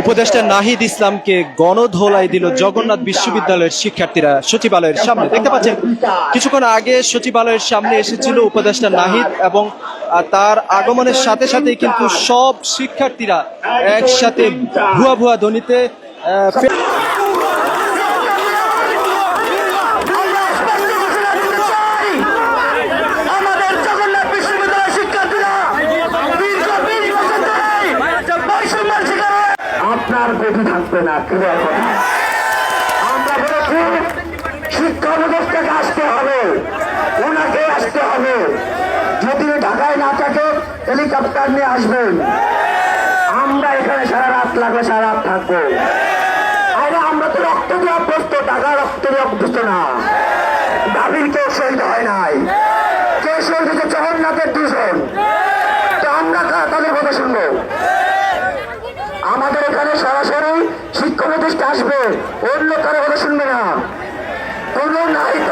উপদেষ্টা নাহিদ ইসলামকে গণধোলাই দিল জগন্নাথ বিশ্ববিদ্যালয়ের শিক্ষার্থীরা সচিবালয়ের সামনে। দেখতে পাচ্ছেন, কিছুক্ষণ আগে সচিবালয়ের সামনে এসেছিল উপদেষ্টা নাহিদ এবং তার আগমনের সাথে সাথে কিন্তু সব শিক্ষার্থীরা একসাথে ভুয়া ভুয়া ধ্বনিতে আপনার গতি থাকবে না ক্রিয়া কথা আমরা বলেছি, শিক্ষা উপদেষ্টাকে আসতে হবে, ওনাকে আসতে হবে। যদি ঢাকায় না থাকে, হেলিকপ্টার নিয়ে আসবেন। আমরা এখানে সারা রাত লাগবে, সারা রাত থাকব। আরে, আমরা তো রক্ত দিয়ে অভ্যস্ত, টাকা রক্ত দিয়ে অভ্যস্ত না। দাবির কেউ শহীদ হয় নাই। কেউ শহীদ হয়েছে জগন্নাথের দুজন। তো আমরা তাদের কথা শুনব? প্রতিষ্ঠা আসবে অন্য কারও কথা শুনবে না। কোনো নাই তাই মানি না